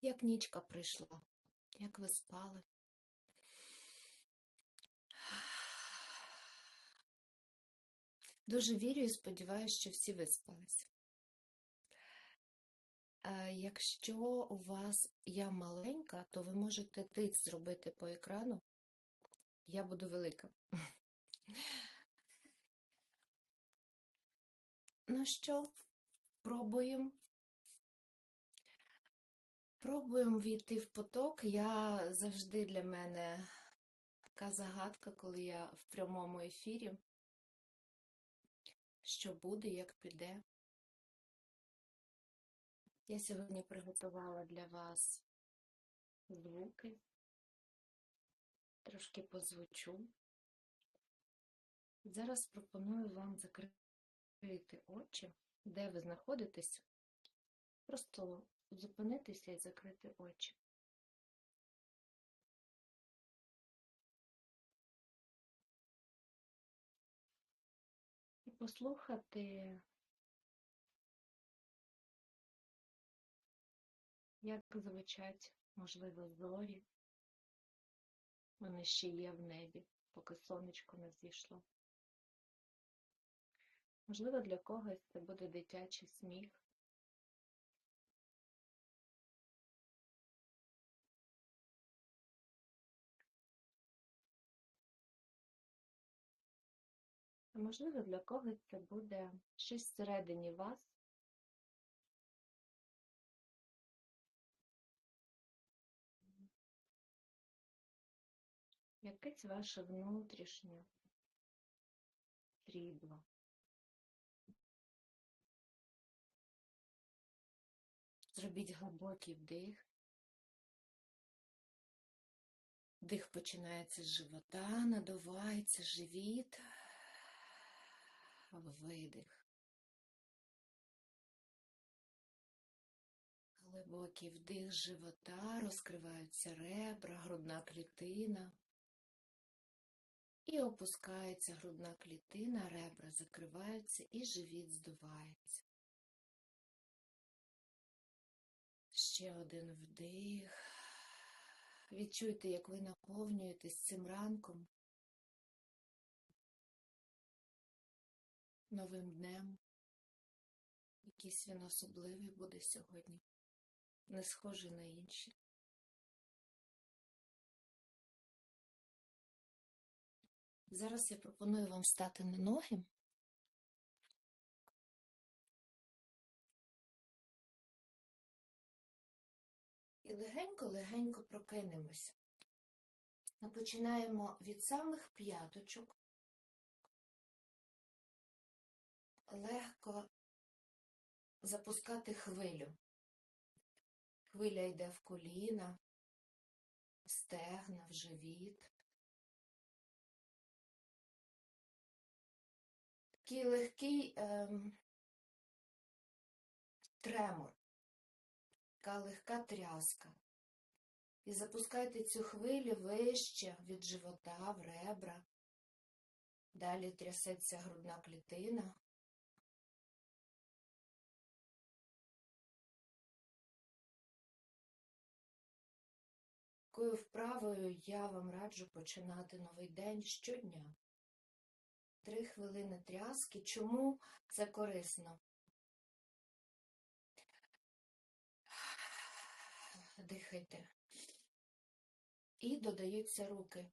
Як нічка прийшла, як ви спали? Дуже вірю і сподіваюся, що всі виспались. Е, Якщо у вас я маленька, то ви можете тиць зробити по екрану. Я буду велика. Ну що, пробуємо. Пробуємо війти в поток. Я завжди для мене така загадка, коли я в прямому ефірі. Що буде, як піде. Я сьогодні приготувала для вас звуки. Трошки позвучу. Зараз пропоную вам закрити очі, де ви знаходитесь. Просто зупинитися і закрити очі. І послухати, як звучать, можливо, зорі. Вони ще є в небі, поки сонечко не зійшло. Можливо, для когось це буде дитячий сміх. Можливо, для когось це буде щось всередині вас, якесь ваше внутрішнє срібло. Зробіть глибокий вдих. Дих починається з живота, надувається живіт, видих. Глибокий вдих живота, розкриваються ребра, грудна клітина. І опускається грудна клітина, ребра закриваються і живіт здувається. Ще один вдих. Відчуйте, як ви наповнюєтесь цим ранком, новим днем. Якийсь він особливий буде сьогодні, не схожий на інші. Зараз я пропоную вам стати на ноги. І легенько-легенько прокинемося. Ми починаємо від самих п'яточок. Легко запускати хвилю. Хвиля йде в коліна, в стегна, в живіт. Такий легкий ем, тремор така легка тряска. І запускайте цю хвилю вище від живота в ребра. Далі трясеться грудна клітина. Такою вправою я вам раджу починати новий день щодня. Три хвилини тряски. Чому це корисно? дихайте. І додаються руки.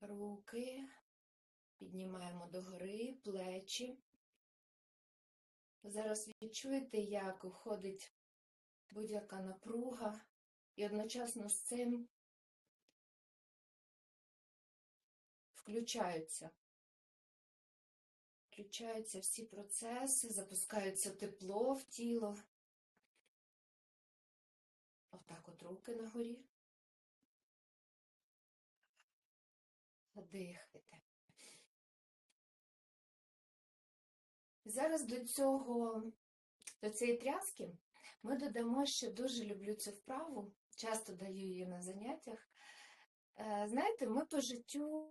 Руки піднімаємо догори, плечі. Зараз відчуєте, як уходить будь-яка напруга, і одночасно з цим включаються Включаються всі процеси, запускається тепло в тіло. Отак от руки на горі. Дихайте. Зараз до цього, до цієї тряски ми додамо ще дуже люблю цю вправу, часто даю її на заняттях. Е, знаєте, ми по життю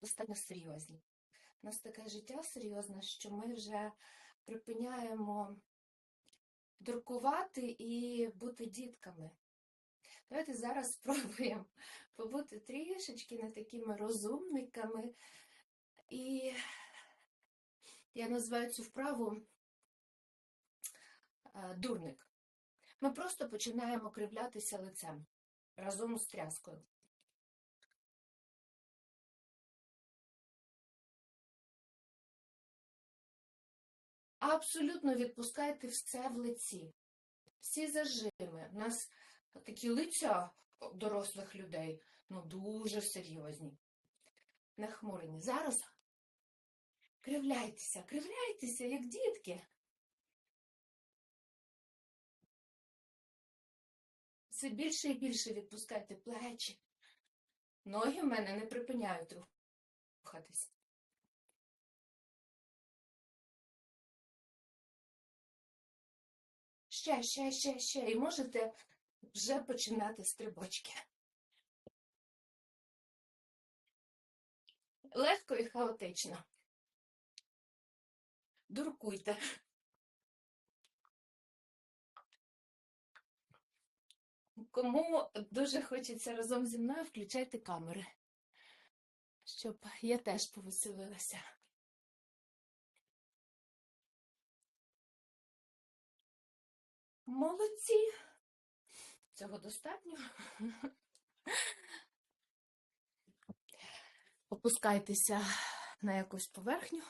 достатньо серйозні. У нас таке життя серйозне, що ми вже припиняємо друкувати і бути дітками. Давайте зараз спробуємо побути трішечки не такими розумниками. І я називаю цю вправу е, дурник. Ми просто починаємо кривлятися лицем разом з тряскою. Абсолютно відпускайте все в лиці. Всі зажими. У нас такі лиця дорослих людей, ну дуже серйозні. Нахмурені. Зараз кривляйтеся, кривляйтеся, як дітки. Все більше і більше відпускайте плечі. Ноги в мене не припиняють рухатись. Ще, ще, ще, ще. І можете вже починати стрибочки. Легко і хаотично. Дуркуйте. Кому дуже хочеться разом зі мною, включайте камери, щоб я теж повеселилася. Молодці! Цього достатньо. Опускайтеся на якусь поверхню.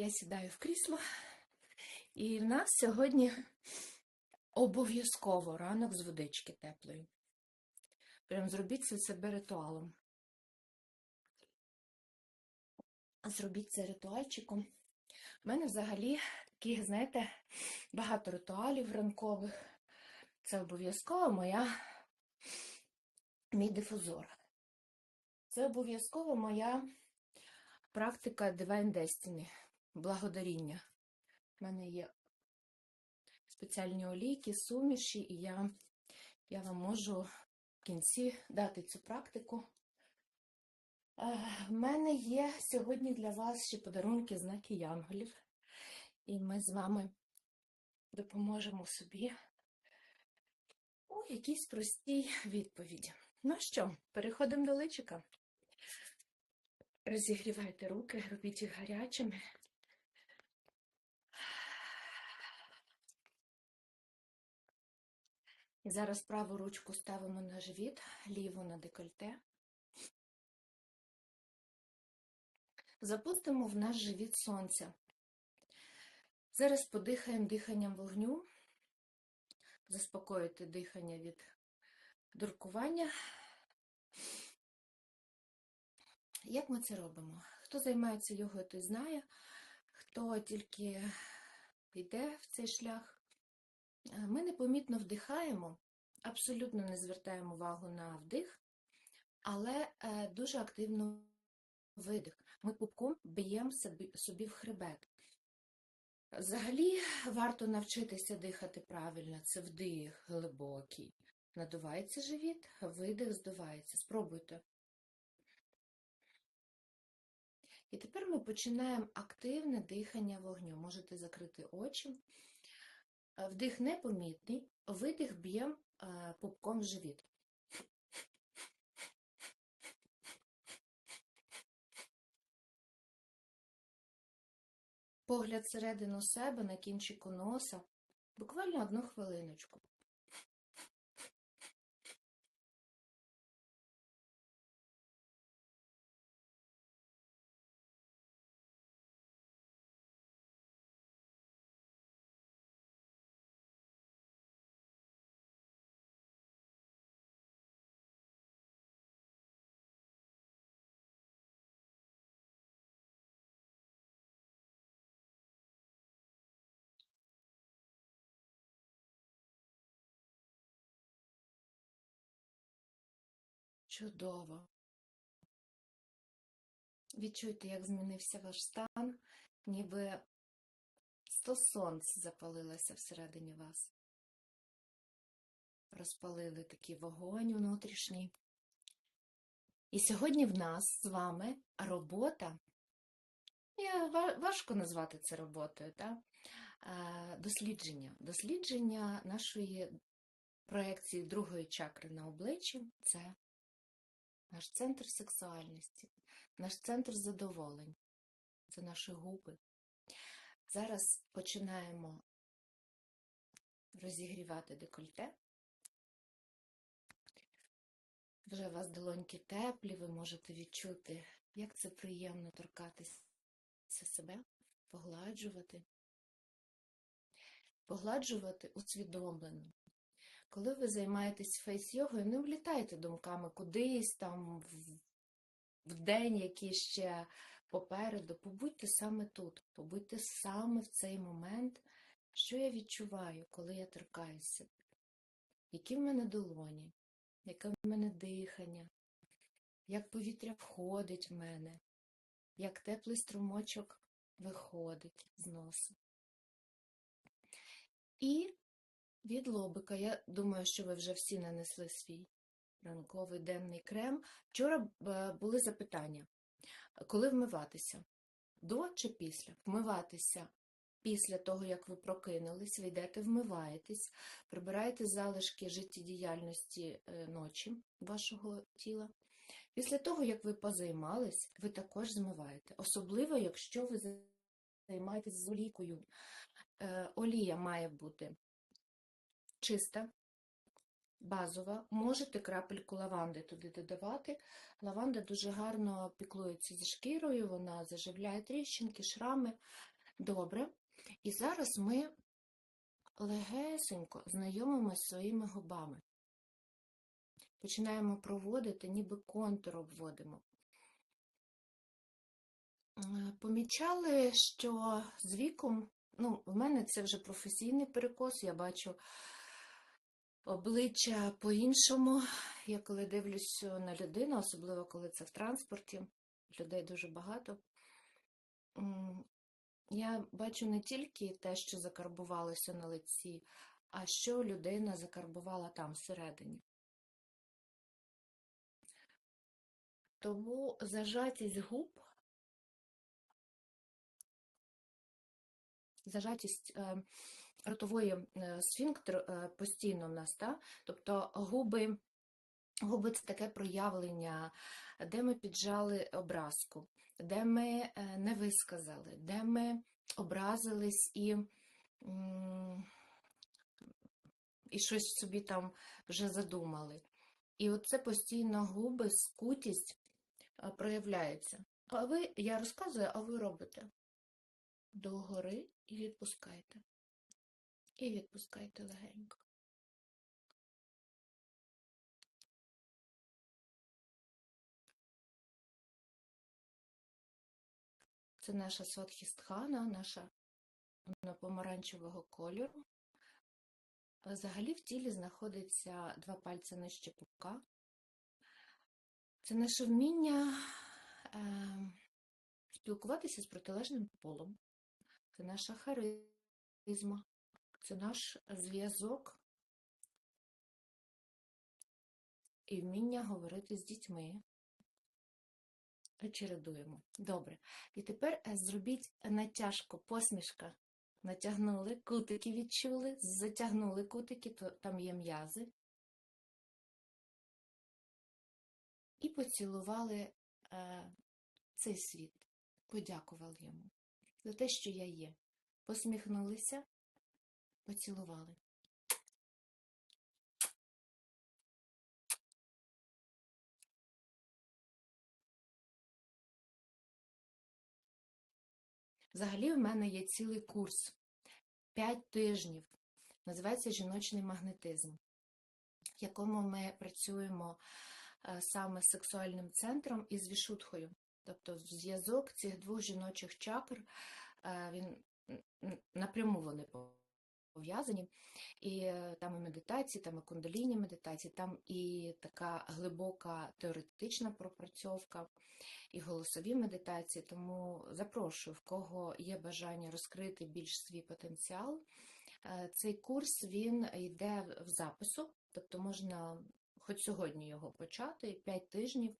Я сідаю в крісло. І в нас сьогодні обов'язково ранок з водички теплої. Прям зробіть це себе ритуалом. Зробіть це ритуальчиком. У мене взагалі таких, знаєте, багато ритуалів ранкових. Це обов'язково моя мій дифузор. Це обов'язково моя практика Divine Destiny, благодаріння. У мене є спеціальні олійки, суміші, і я, я вам можу в кінці дати цю практику. В мене є сьогодні для вас ще подарунки знаки янголів, і ми з вами допоможемо собі у якійсь простій відповіді. Ну що, переходимо до личика. Розігрівайте руки, робіть їх гарячими. І зараз праву ручку ставимо на живіт, ліву на декольте. Запустимо в наш живіт сонця. Зараз подихаємо диханням вогню, заспокоїти дихання від дуркування. Як ми це робимо? Хто займається йогою, той знає, хто тільки йде в цей шлях. Ми непомітно вдихаємо, абсолютно не звертаємо увагу на вдих, але дуже активно видих. Ми пупком б'ємо собі в хребет. Взагалі варто навчитися дихати правильно. Це вдих глибокий. Надувається живіт, видих здувається. Спробуйте. І тепер ми починаємо активне дихання вогню. Можете закрити очі. Вдих непомітний, видих б'ємо пупком в живіт. Погляд середину себе на кінчику носа. Буквально одну хвилиночку. Чудово. Відчуйте, як змінився ваш стан, ніби сто сонць запалилося всередині вас. Розпалили такий вогонь внутрішній. І сьогодні в нас з вами робота Я, важко назвати це роботою, так? Дослідження. Дослідження нашої проекції другої чакри на обличчі це наш центр сексуальності, наш центр задоволень, це наші губи. Зараз починаємо розігрівати декольте. Вже у вас долоньки теплі, ви можете відчути, як це приємно торкатися себе, погладжувати. Погладжувати усвідомлено. Коли ви займаєтесь фейс-йогою, не влітайте думками кудись там в, день, який ще попереду. Побудьте саме тут, побудьте саме в цей момент, що я відчуваю, коли я торкаюся. Які в мене долоні, яке в мене дихання, як повітря входить в мене, як теплий струмочок виходить з носу. І від лобика, я думаю, що ви вже всі нанесли свій ранковий денний крем. Вчора були запитання, коли вмиватися? До чи після? Вмиватися після того, як ви прокинулись, ви йдете, вмиваєтесь, прибираєте залишки життєдіяльності е, ночі вашого тіла. Після того, як ви позаймались, ви також змиваєте. Особливо, якщо ви займаєтесь з олійкою. Е, Олія має бути чиста, базова. Можете крапельку лаванди туди додавати. Лаванда дуже гарно піклується зі шкірою, вона заживляє тріщинки, шрами. Добре. І зараз ми легесенько знайомимося своїми губами. Починаємо проводити, ніби контур обводимо. Е, Помічали, що з віком, ну, в мене це вже професійний перекос, я бачу обличчя по-іншому. Я коли дивлюсь на людину, особливо коли це в транспорті, людей дуже багато. Я бачу не тільки те, що закарбувалося на лиці, а що людина закарбувала там всередині. Тому зажатість губ, зажатість е, ротової е, сфінктер е, постійно в нас, та? тобто губи, губи це таке проявлення, де ми піджали образку, де ми е, не висказали, де ми образились і, і щось собі там вже задумали. І оце постійно губи, скутість проявляється. А ви, я розказую, а ви робите догори і відпускайте. І відпускайте легенько. Це наша Сватхістхана, наша помаранчевого кольору. Взагалі в тілі знаходиться два пальці нижче пупка. Це наше вміння е, спілкуватися з протилежним полом. Це наша харизма, це наш зв'язок і вміння говорити з дітьми. Чередуємо. Добре. І тепер е, зробіть натяжку, посмішка. Натягнули, кутики відчули, затягнули кутики, то там є м'язи. І поцілували е, цей світ, подякували йому за те, що я є. Посміхнулися, поцілували. Взагалі, в мене є цілий курс 5 тижнів. Називається жіночний магнетизм, в якому ми працюємо е, саме з сексуальним центром і з вішутхою. Тобто зв'язок цих двох жіночих чакр, е, він напряму вони пов'язані. І е, там і медитації, там і кундаліні медитації, там і така глибока теоретична пропрацьовка, і голосові медитації. Тому запрошую, в кого є бажання розкрити більш свій потенціал. Е, Цей курс він йде в запису, тобто можна хоч сьогодні його почати, 5 тижнів.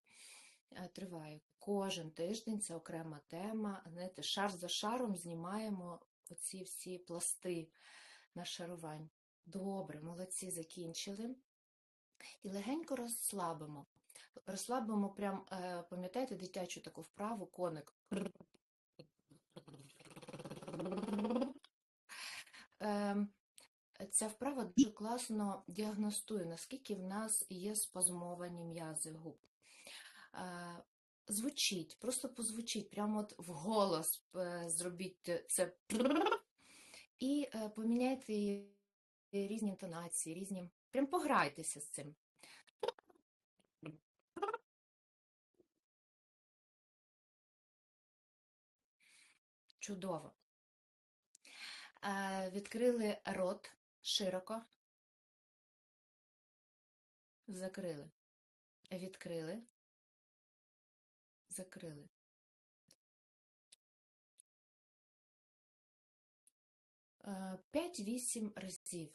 е, триває. Кожен тиждень це окрема тема. Знаєте, шар за шаром знімаємо оці всі пласти нашарувань. Добре, молодці, закінчили. І легенько розслабимо. Розслабимо прям, е, пам'ятаєте, дитячу таку вправу, коник. Ем, Ця вправа дуже класно діагностує, наскільки в нас є спазмовані м'язи губ. Е, Звучіть, просто позвучіть, прямо от в голос е, зробіть це і е, поміняйте різні інтонації, різні. Прям пограйтеся з цим. Чудово. Е, Відкрили рот широко. Закрили. Відкрили. Закрили. Е, П'ять-вісім разів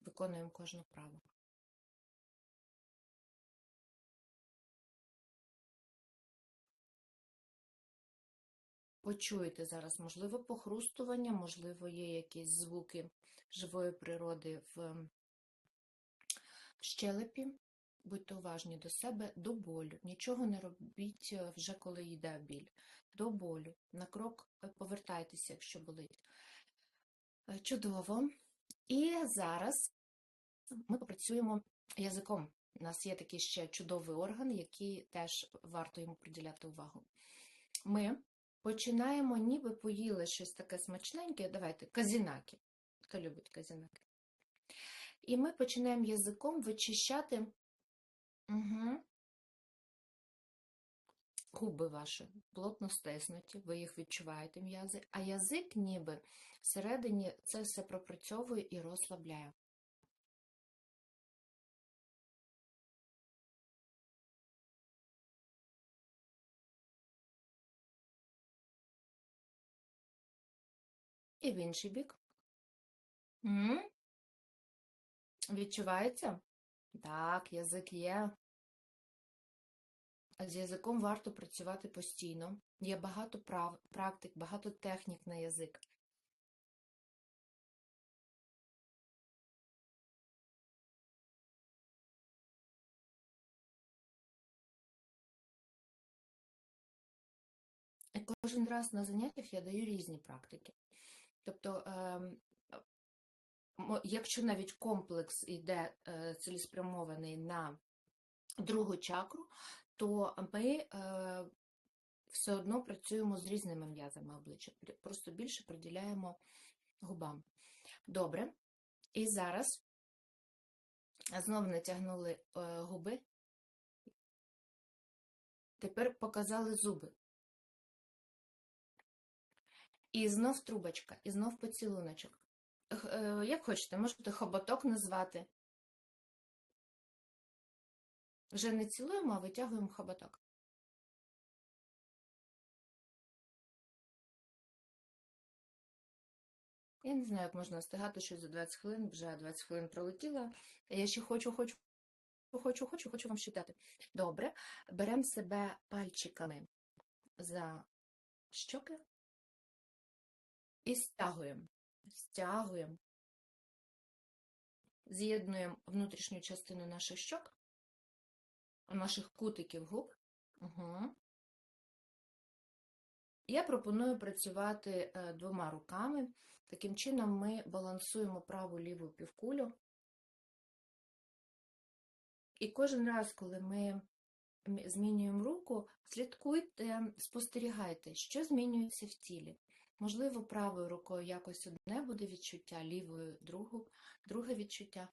виконуємо кожну вправу. Почуєте зараз, можливо, похрустування, можливо, є якісь звуки живої природи в щелепі. Будьте уважні до себе, до болю. Нічого не робіть е, вже коли йде біль. До болю. На крок е, повертайтеся, якщо болить. Е, Чудово. І зараз ми попрацюємо язиком. У нас є такий ще чудовий орган, який теж варто йому приділяти увагу. Ми починаємо, ніби поїли щось таке смачненьке. Давайте, казінаки. Хто любить казінаки? І ми починаємо язиком вичищати угу. Губи ваші, плотно стиснуті, ви їх відчуваєте м'язи, а язик ніби всередині це все пропрацьовує і розслабляє. І в інший бік. М? Відчувається? Так, язик є. З язиком варто працювати постійно. Є багато прав, практик, багато технік на язик. Кожен раз на заняттях я даю різні практики. Тобто, ем, якщо навіть комплекс йде е, цілеспрямований на другу чакру, то ми е, все одно працюємо з різними м'язами обличчя, просто більше приділяємо губам. Добре. І зараз знову натягнули е, губи. Тепер показали зуби. І знов трубочка, і знов поцілуночок. Е, Як хочете, можете хоботок назвати. Вже не цілуємо, а витягуємо хоботок. Я не знаю, як можна встигати щось за 20 хвилин, вже 20 хвилин пролетіло. Я ще хочу, хочу, хочу, хочу, хочу вам щитати. Добре, беремо себе пальчиками за щоки і стягуємо. Стягуємо. З'єднуємо внутрішню частину наших щок, наших кутиків губ. Угу. Я пропоную працювати е, двома руками. Таким чином ми балансуємо праву ліву півкулю. І кожен раз, коли ми змінюємо руку, слідкуйте, спостерігайте, що змінюється в тілі. Можливо, правою рукою якось одне буде відчуття, лівою другу, друге відчуття.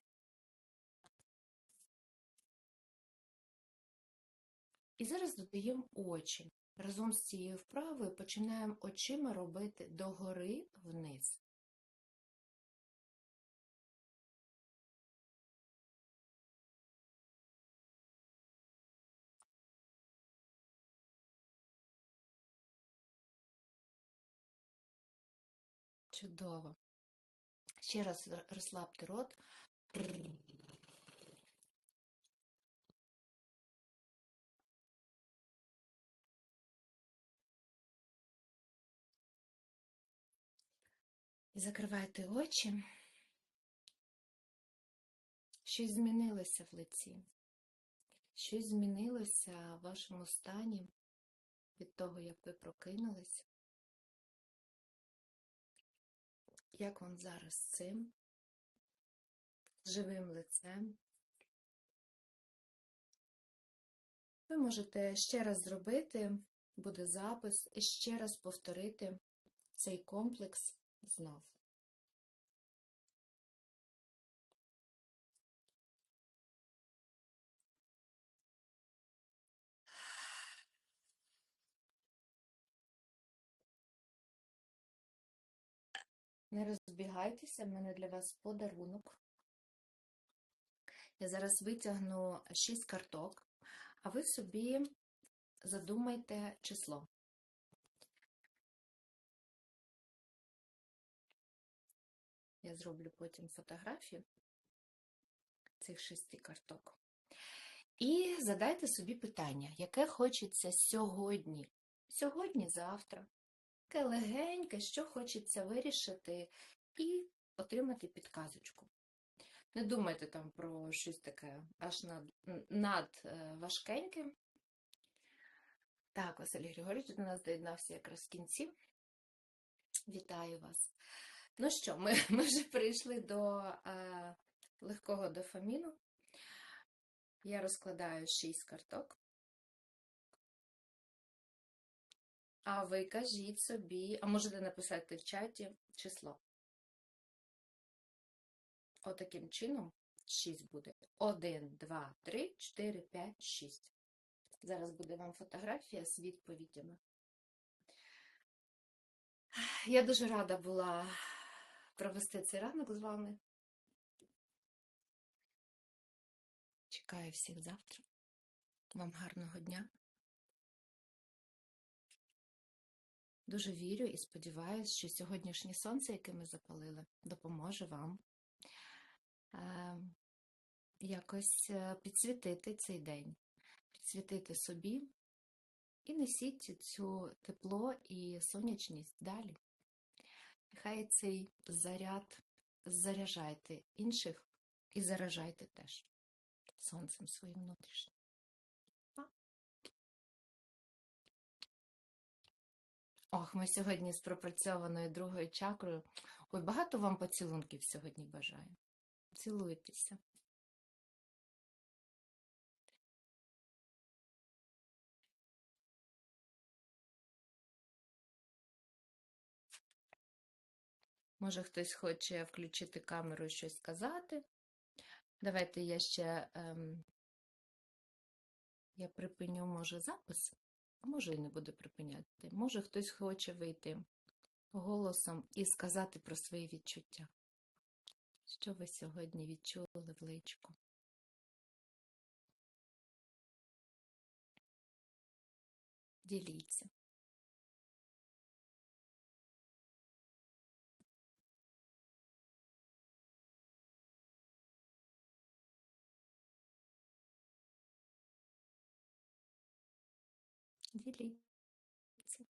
І зараз додаємо очі. Разом з цією вправою починаємо очима робити догори вниз. Чудово. Ще раз розслабте рот. І закривайте очі. Щось змінилося в лиці. Щось змінилося в вашому стані від того, як ви прокинулись. Як вам зараз з цим? Живим лицем? Ви можете ще раз зробити, буде запис, і ще раз повторити цей комплекс знов. Не розбігайтеся, в мене для вас подарунок. Я зараз витягну 6 карток, а ви собі задумайте число. Я зроблю потім фотографію цих шести карток. І задайте собі питання, яке хочеться сьогодні, сьогодні, завтра. Таке легеньке, що хочеться вирішити і отримати підказочку. Не думайте там про щось таке аж над, над е. Так, Василь Григорійович до нас доєднався якраз в кінці. Вітаю вас. Ну що, ми, ми вже прийшли до е, легкого дофаміну. Я розкладаю 6 карток. А ви кажіть собі, а можете написати в чаті число. Отаким чином 6 буде. 1, 2, 3, 4, 5, 6. Зараз буде вам фотографія з відповідями. Я дуже рада була провести цей ранок з вами. Чекаю всіх завтра. Вам гарного дня. Дуже вірю і сподіваюся, що сьогоднішнє сонце, яке ми запалили, допоможе вам е, якось е, підсвітити цей день, підсвітити собі і несіть цю тепло і сонячність далі. Нехай цей заряд заряджайте інших і заражайте теж сонцем своїм внутрішнім. Ох, ми сьогодні з пропрацьованою другою чакрою. Ой, багато вам поцілунків сьогодні бажаю. Цілуйтеся. Може, хтось хоче включити камеру і щось сказати. Давайте я ще ем, я припиню, може, запис, а може і не буду припиняти. Може, хтось хоче вийти голосом і сказати про свої відчуття. Що ви сьогодні відчули в личку? Діліться. Діліться.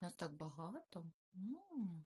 Нас так багато. М.